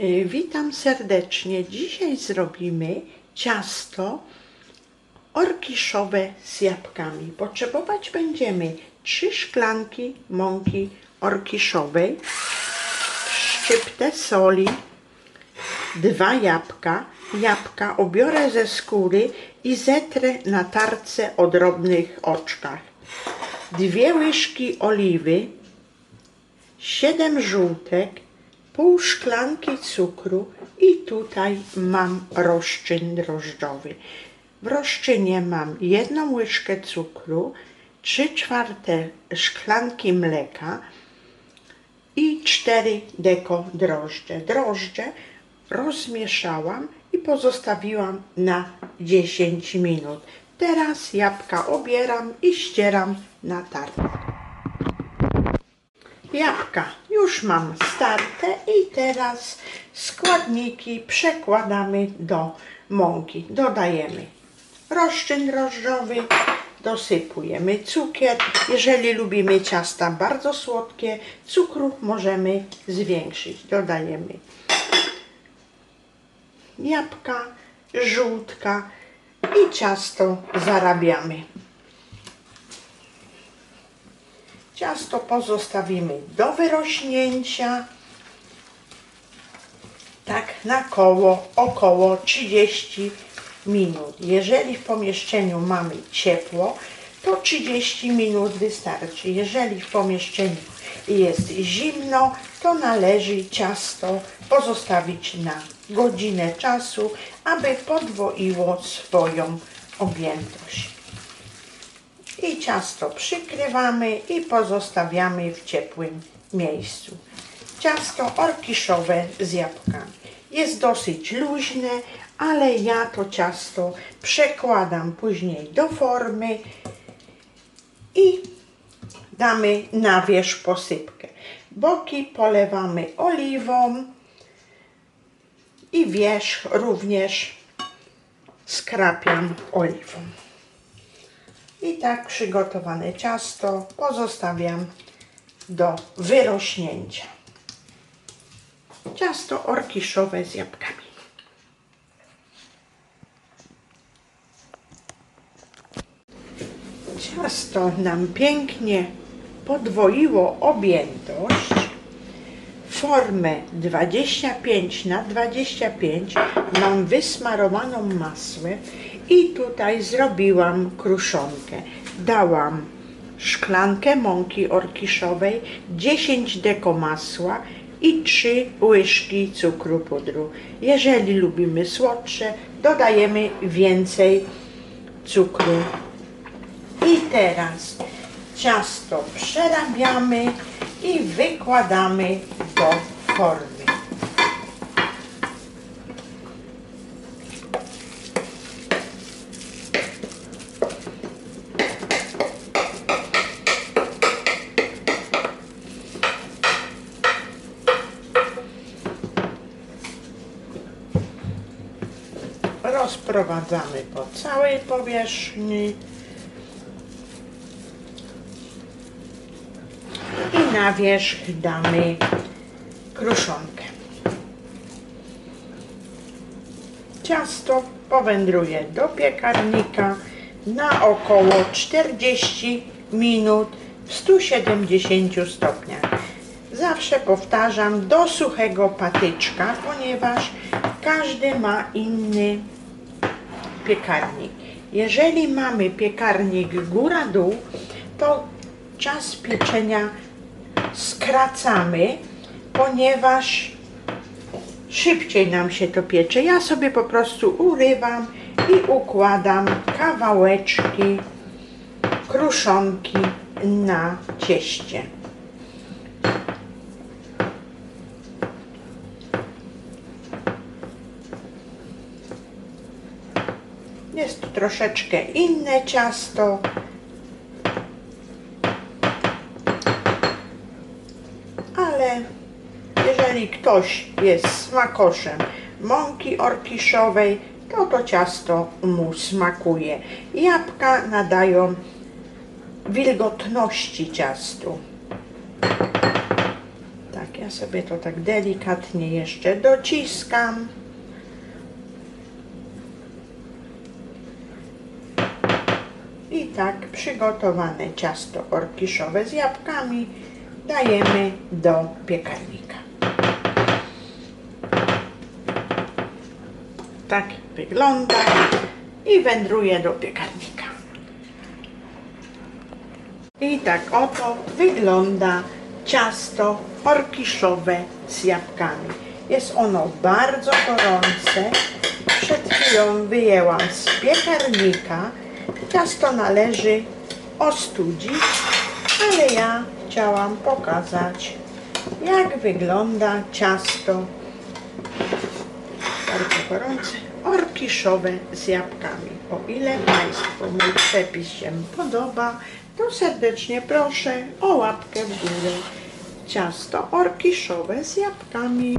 Y, Witam serdecznie. Dzisiaj zrobimy ciasto orkiszowe z jabłkami. Potrzebować będziemy 3 szklanki mąki orkiszowej, szczyptę soli, dwa jabłka. Jabłka obiorę ze skóry i zetrę na tarce o drobnych oczkach. Dwie łyżki oliwy, 7 żółtek, pół szklanki cukru i tutaj mam rozczyn drożdżowy. W rozczynie mam jedną łyżkę cukru, 3 czwarte szklanki mleka i 4 deko drożdże. Drożdże rozmieszałam i pozostawiłam na 10 minut. Teraz jabłka obieram i ścieram na tarce. Jabłka już mam starte i teraz składniki przekładamy do mąki. Dodajemy rozczyn drożdżowy, dosypujemy cukier. Jeżeli lubimy ciasta bardzo słodkie, cukru możemy zwiększyć. Dodajemy jabłka, żółtka i ciasto zarabiamy. Ciasto pozostawimy do wyrośnięcia. Tak na koło około 30 minut. Jeżeli w pomieszczeniu mamy ciepło, to 30 minut wystarczy. Jeżeli w pomieszczeniu jest zimno, to należy ciasto pozostawić na godzinę czasu, aby podwoiło swoją objętość i ciasto przykrywamy i pozostawiamy w ciepłym miejscu. Ciasto orkiszowe z jabłkami. Jest dosyć luźne, ale ja to ciasto przekładam później do formy i damy na wierzch posypkę. Boki polewamy oliwą i wierzch również skrapiam oliwą. I tak przygotowane ciasto pozostawiam do wyrośnięcia. Ciasto orkiszowe z jabłkami. Ciasto nam pięknie podwoiło objętość. Formę 25 na 25 mam wysmarowaną masłem i tutaj zrobiłam kruszonkę. Dałam szklankę mąki orkiszowej, 10 deko masła i 3 łyżki cukru pudru. Jeżeli lubimy słodsze, dodajemy więcej cukru. I teraz ciasto przerabiamy i wykładamy do formy. Rozprowadzamy po całej powierzchni. Na wierzch damy kruszonkę. Ciasto powędruje do piekarnika na około 40 minut w 170 stopniach. Zawsze powtarzam do suchego patyczka, ponieważ każdy ma inny piekarnik. Jeżeli mamy piekarnik góra-dół, to czas pieczenia skracamy, ponieważ szybciej nam się to piecze. Ja sobie po prostu urywam i układam kawałeczki kruszonki na cieście. Jest troszeczkę inne ciasto. Ale jeżeli ktoś jest smakoszem mąki orkiszowej, to to ciasto mu smakuje. Jabłka nadają wilgotności ciastu. Tak, ja sobie to tak delikatnie jeszcze dociskam. I tak przygotowane ciasto orkiszowe z jabłkami dajemy do piekarnika. Tak wygląda i wędruje do piekarnika. I tak oto wygląda ciasto orkiszowe z jabłkami. Jest ono bardzo gorące. Przed chwilą wyjęłam z piekarnika. Ciasto należy ostudzić, ale ja chciałam pokazać, jak wygląda ciasto bardzo gorące, orkiszowe z jabłkami. O ile Państwu mój przepis się podoba, to serdecznie proszę o łapkę w górę. Ciasto orkiszowe z jabłkami.